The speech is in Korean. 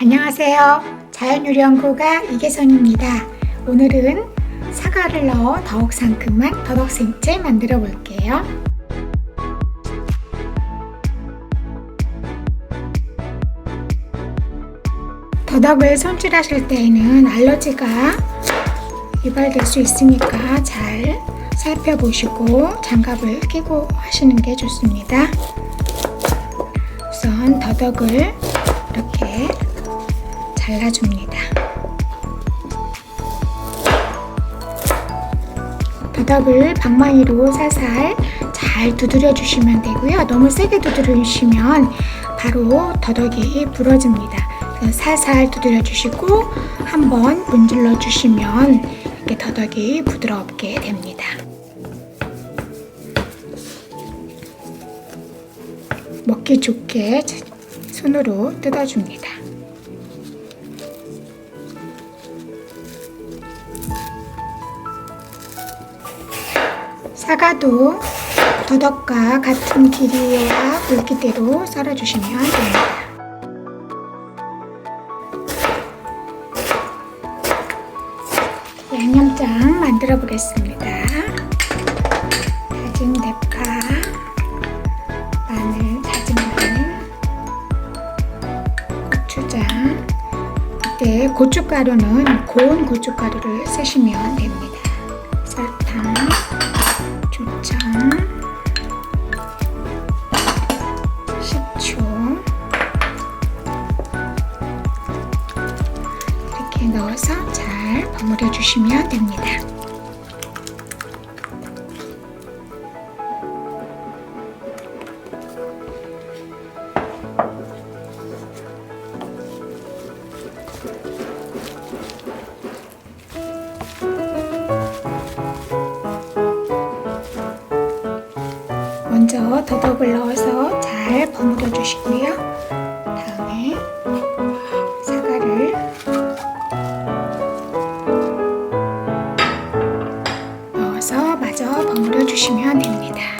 안녕하세요. 자연요리연구가 이계선입니다. 오늘은 사과를 넣어 더욱 상큼한 더덕생채 만들어 볼게요. 더덕을 손질하실 때에는 알러지가 유발될 수 있으니까 잘 살펴보시고 장갑을 끼고 하시는 게 좋습니다. 우선 더덕을 이렇게 잘라줍니다. 더덕을 방망이로 살살 잘 두드려 주시면 되고요. 너무 세게 두드리시면 바로 더덕이 부러집니다. 살살 두드려 주시고 한번 문질러 주시면 이렇게 더덕이 부드럽게 됩니다. 먹기 좋게 손으로 뜯어줍니다. 사과도 더덕과 같은 길이와 굵기대로 썰어주시면 됩니다. 양념장 만들어 보겠습니다. 다진 대파, 마늘, 다진 마늘, 고추장. 이때 고춧가루는 고운 고춧가루를 쓰시면 됩니다. 설탕, 조청, 식초 이렇게 넣어서 잘 버무려 주시면 됩니다. 더덕을 넣어서 잘 버무려 주시고요. 다음에 사과를 넣어서 마저 버무려 주시면 됩니다.